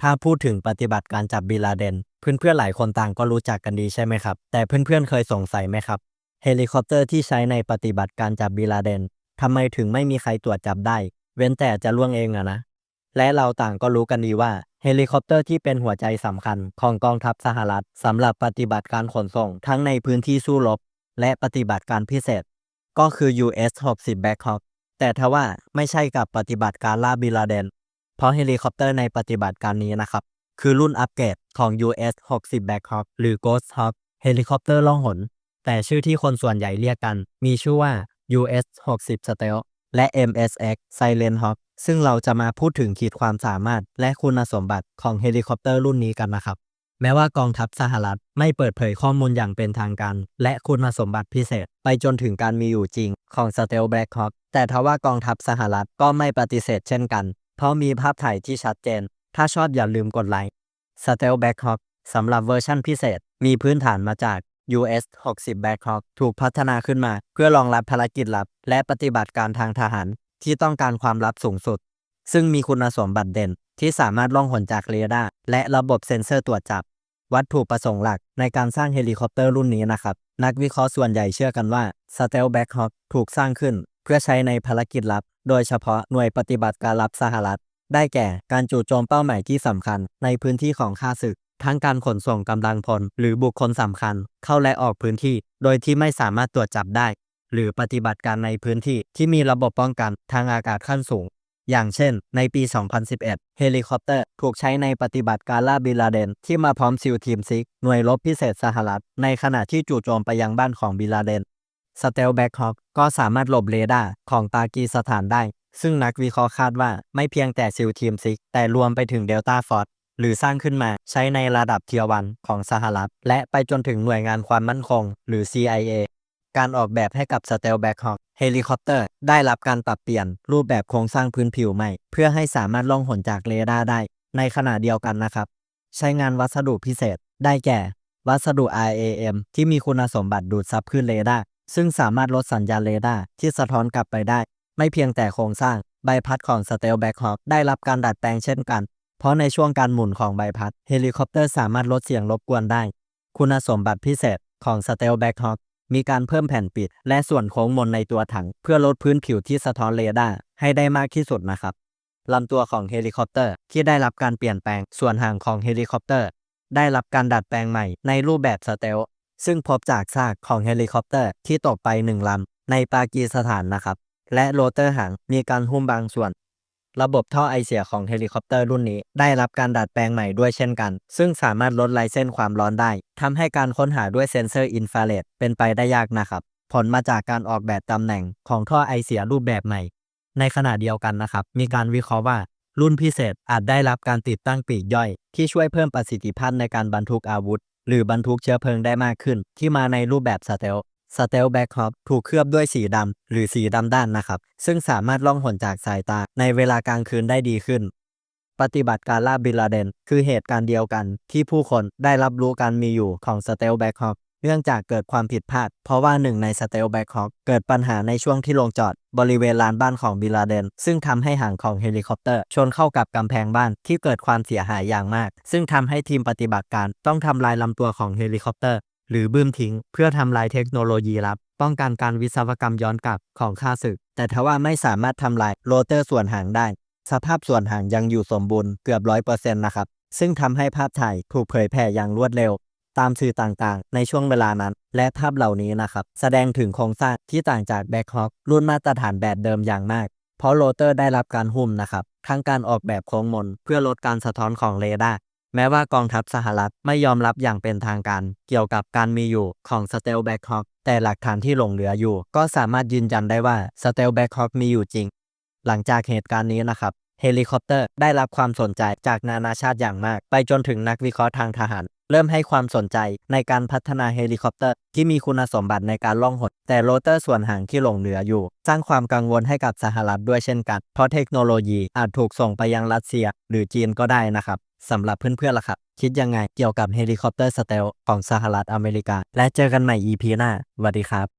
ถ้าพูดถึงปฏิบัติการจับบิลาเดน เพื่อนๆหลายคนต่างก็รู้จักกันดีใช่ไหมครับ แต่เพื่อนๆเคยสงสัยไหมครับ เฮลิคอปเตอร์ที่ใช้ในปฏิบัติการจับบิลาเดนทำไมถึงไม่มีใครตรวจจับได้ เว้นแต่จะล่วงเองอะนะ และเราต่างก็รู้กันดีว่าเฮลิคอปเตอร์ที่เป็นหัวใจสำคัญของกองทัพสหรัฐสำหรับปฏิบัติการขนส่งทั้งในพื้นที่สู้รบ และปฏิบัติการพิเศษ ก็คือ US-60 Black Hawk แต่ทว่าไม่ใช่กับปฏิบัติการล่าบิลาเดน เพราะเฮลิคอปเตอร์ในปฏิบัติการนี้นะครับ คือรุ่นอัปเกรดของ US-60 Black Hawk หรือ Ghost Hawk เฮลิคอปเตอร์ล่องหน แต่ชื่อที่คนส่วนใหญ่เรียกกัน มีชื่อว่า US-60 Stealth และ MSX Silent Hawk ซึ่งเราจะมาพูดถึงขีดความสามารถ และคุณสมบัติของเฮลิคอปเตอร์รุ่นนี้กันนะครับ แม้ว่ากองทัพสหรัฐไม่เปิดเผยข้อมูลอย่างเป็นทางการ และคุณสมบัติพิเศษ ไปจนถึงการมีอยู่จริงของ Stealth Black Hawk แต่ทว่ากองทัพสหรัฐก็ไม่ปฏิเสธเช่นกัน เพราะมีภาพถ่ายที่ชัดเจน ถ้าชอบอย่าลืมกดไลค์ Stealth Black Hawk สำหรับเวอร์ชั่นพิเศษ มีพื้นฐานมาจาก US 60 Black Hawk ถูกพัฒนาขึ้นมา เพื่อรองรับภารกิจลับ และปฏิบัติการทางทหาร ที่ต้องการความลับสูงสุด ซึ่งมีคุณสมบัติเด่น ที่สามารถล่องหนจากเรดาร์และระบบเซ็นเซอร์ตรวจจับ วัตถุประสงค์หลักในการสร้างเฮลิคอปเตอร์รุ่นนี้นะครับ นักวิเคราะห์ส่วนใหญ่เชื่อกันว่า Stealth Black Hawk ถูกสร้างขึ้น พื่อใช้ในภารกิจลับ โดยเฉพาะหน่วยปฏิบัติการลับสหรัฐ ได้แก่การจู่โจมเป้าหมายที่สำคัญ ในพื้นที่ของข้าศึก ทั้งการขนส่งกำลังพล หรือบุคคลสำคัญ เข้าและออกพื้นที่ โดยที่ไม่สามารถตรวจจับได้ หรือปฏิบัติการในพื้นที่ที่มีระบบป้องกันทางอากาศขั้นสูง อย่างเช่น ในปี 2011 เฮลิคอปเตอร์ถูกใช้ในปฏิบัติการล่าบิลาเดน ที่มาพร้อมซิลทีมซิกหน่วยรบพิเศษสหรัฐ ในขณะที่จู่โจมไปยังบ้านของบิลาเดน สเตลแบ็กฮอ k ก็สามารถหลบเรดาร์ของปากีสถานได้ ซึ่งนักวิเคราะห์คาดว่าไม่เพียงแต่ซิลทีมซิก แต่รวมไปถึงเดลต้าฟอร์หรือสร้างขึ้นมาใช้ในระดับเทียวันของสหรัฐ และไปจนถึงหน่วยงานความมั่นคง หรือ CIA การออกแบบให้กับ Stealth Black Hawk เฮลิคอปเตอร์ได้รับการปรับเปลี่ยนรูปแบบโครงสร้างพื้นผิวใหม่ เพื่อให้สามารถล่องหนจากเรดาร์ได้ ในขณะเดียวกันนะครับ ใช้งานวัสดุพิเศษได้แก่ วัสดุ RAM ที่มีคุณสมบัติดูดซับคลื่นเรดาร์ ซึ่งสามารถลดสัญญาณเรดาร์ที่สะท้อนกลับไปได้ ไม่เพียงแต่โครงสร้างใบพัดของ Stealth Black Hawk ได้รับการดัดแปลงเช่นกัน เพราะในช่วงการหมุนของใบพัด เฮลิคอปเตอร์สามารถลดเสียงรบกวนได้ คุณสมบัติพิเศษของ Stealth Black Hawk มีการเพิ่มแผ่นปิด และส่วนโค้งมนในตัวถัง เพื่อลดพื้นผิวที่สะท้อนเรดาร์ให้ได้มากที่สุดนะครับลำตัวของเฮลิคอปเตอร์ที่ได้รับการเปลี่ยนแปลงส่วนห่างของเฮลิคอปเตอร์ ได้รับการดัดแปลงใหม่ในรูปแบบสเตล ซึ่งพบจากซากของเฮลิคอปเตอร์ที่ตกไปหนึ่งลำในปากีสถานนะครับ และโรเตอร์หางมีการหุ้มบางส่วน ระบบท่อไอเสียของเฮลิคอปเตอร์รุ่นนี้ ได้รับการดัดแปลงใหม่ด้วยเช่นกัน ซึ่งสามารถลดลายเส้นความร้อนได้ทำให้การค้นหาด้วยเซ็นเซอร์อินฟราเรดเป็นไปได้ยากนะครับผลมาจากการออกแบบตำแหน่งของท่อไอเสียรูปแบบใหม่ ในขณะเดียวกันนะครับ มีการวิเคราะห์ว่า รุ่นพิเศษอาจได้รับการติดตั้งปีกย่อย ที่ช่วยเพิ่มประสิทธิภาพในการบรรทุกอาวุธ หรือบรรทุกเชื้อเพลิงได้มากขึ้น ที่มาในรูปแบบสเตลสเตลแบ็คฮอปถูกเคลือบด้วยสีดำหรือสีดำด้านนะครับ ซึ่งสามารถล่องหนจากสายตาในเวลากลางคืนได้ดีขึ้น ปฏิบัติการล่าบิลาเดน คือเหตุการณ์เดียวกันที่ผู้คนได้รับรู้การมีอยู่ของสเตลแบ็คฮอป เนื่องจากเกิดความผิดพลาด เพราะว่าหนึ่งในสเตลแบ็คฮอคเกิดปัญหาในช่วงที่ลงจอด บริเวณลานบ้านของบิลาเดน ซึ่งทำให้หางของเฮลิคอปเตอร์ชนเข้ากับกำแพงบ้านที่เกิดความเสียหายอย่างมาก ซึ่งทำให้ทีมปฏิบัติการต้องทำลายลำตัวของเฮลิคอปเตอร์ หรือบื้มทิ้ง เพื่อทำลายเทคโนโลยีลับ ป้องกันการวิศวกรรมย้อนกลับของข้าศึก แต่ทว่าไม่สามารถทำลายโรเตอร์ส่วนหางได้ สภาพส่วนหางยังอยู่สมบูรณ์เกือบร้อยเปอร์เซ็นต์นะครับซึ่งทำให้ภาพถ่ายถูกเผยแพร่อย่างรวดเร็ว ตามสื่อต่างๆ ในช่วงเวลานั้น และภาพเหล่านี้นะครับ แสดงถึงโครงสร้างที่ต่างจากแบ็คฮอ k รุ่นมาตรฐานแบบเดิมอย่างมาก เพราะโรเตอร์ได้รับการหุ้มนะครับทั้งการออกแบบโค้งมน เพื่อลดการสะท้อนของเรดาร์แม้ว่ากองทัพสหรัฐไม่ยอมรับอย่างเป็นทางการ เกี่ยวกับการมีอยู่ของ Stealth Black Hawk แต่หลักฐานที่หลงเหลืออยู่ ก็สามารถยืนยันได้ว่า Stealth Black Hawk มีอยู่จริง หลังจากเหตุการณ์นี้นะครับเฮลิคอปเตอร์ได้รับความสนใจจากนานาชาติอย่างมาก ไปจนถึงนักวิเคราะห์ทางทหาร เริ่มให้ความสนใจในการพัฒนาเฮลิคอปเตอร์ ที่มีคุณสมบัติในการล่องหนแต่โรเตอร์ส่วนหางที่หลงเหลืออยู่ สร้างความกังวลให้กับสหรัฐด้วยเช่นกัน เพราะเทคโนโลยีอาจถูกส่งไปยังรัสเซีย หรือจีนก็ได้นะครับสำหรับเพื่อนๆล่ะครับ คิดยังไงเกี่ยวกับเฮลิคอปเตอร์สเตลของสหรัฐอเมริกา และเจอกันใหม่ EP หน้าสวัสดีครับ